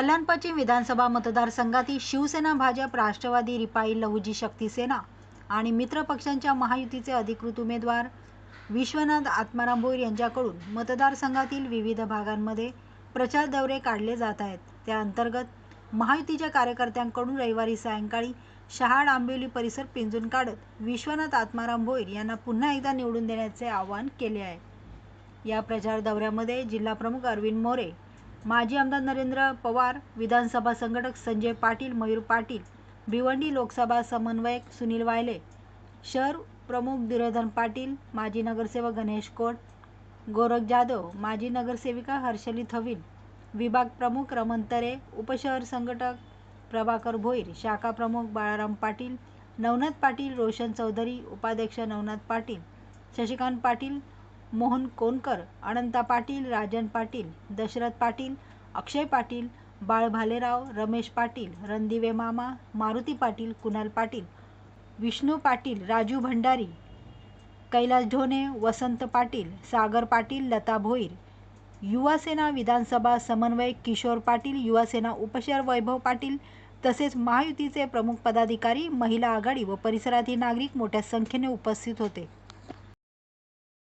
कल्याण पश्चिम विधानसभा मतदारसंघातील शिवसेना भाजप राष्ट्रवादी रिपाई लहुजी शक्ती सेना आणि मित्र पक्षांच्या महायुतीचे अधिकृत उमेदवार विश्वनाथ आत्माराम भोईर यांच्याकडून मतदारसंघातील विविध भागांमध्ये प्रचार दौरे काढले जात आहेत. त्या अंतर्गत महायुतीच्या कार्यकर्त्यांकडून रविवारी सायंकाळी शहाड आंबिवली परिसर पिंजून काढत विश्वनाथ आत्माराम भोईर यांना पुन्हा एकदा निवडून देण्याचे आवाहन केले आहे. या प्रचार दौऱ्यामध्ये जिल्हाप्रमुख अरविंद मोरे माजी आमदार नरेंद्र पवार विधानसभा संघटक संजय पाटील मयूर पाटील भिवंडी लोकसभा समन्वयक सुनील वायले शहर प्रमुख दुर्योधन पाटील माजी नगरसेवक गणेश कोट गोरख जाधव माजी नगरसेविका हर्षली थविल विभाग प्रमुख रमण तरे उपशहर संघटक प्रभाकर भोईर शाखा प्रमुख बाळाराम पाटील नवनाथ पाटील रोशन चौधरी उपाध्यक्ष नवनाथ पाटील शशिकांत पाटील मोहन कोनकर अनंता पाटील राजन पाटील दशरथ पाटील अक्षय पाटील बाळ भालेराव रमेश पाटील रणदिवे मामा मारुती पाटील कुणाल पाटील विष्णू पाटील राजू भंडारी कैलास ढोणे वसंत पाटील सागर पाटील लता भोईर युवासेना विधानसभा समन्वयक किशोर पाटील युवासेना उपशहर वैभव पाटील तसेच महायुतीचे प्रमुख पदाधिकारी महिला आघाडी व परिसरातील नागरिक मोठ्या संख्येने उपस्थित होते.